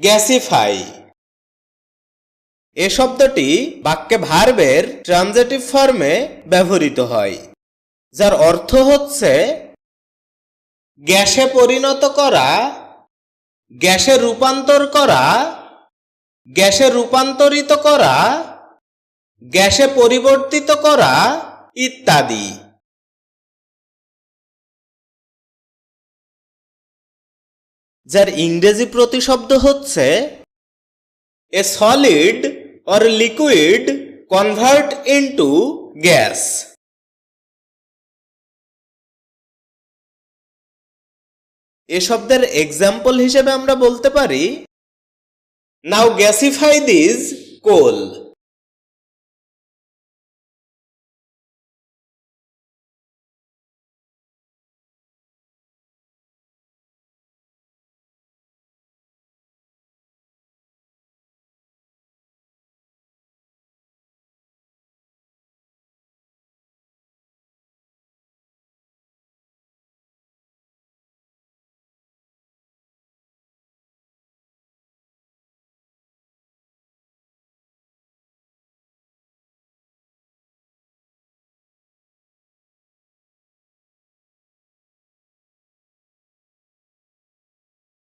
গ্যাসিফাই। এ শব্দটি বাক্যে ভার্বের ট্রানজেটিভ ফর্মে ব্যবহৃত হয়, যার অর্থ হচ্ছে গ্যাসে পরিণত করা, গ্যাসে রূপান্তর করা, গ্যাসে রূপান্তরিত করা, গ্যাসে পরিবর্তিত করা ইত্যাদি। যার ইংরেজি প্রতিশব্দ হচ্ছে a solid or liquid convert into gas. এ শব্দের এক্সাম্পল হিসেবে আমরা বলতে পারি নাও গ্যাসিফাই দিস কোল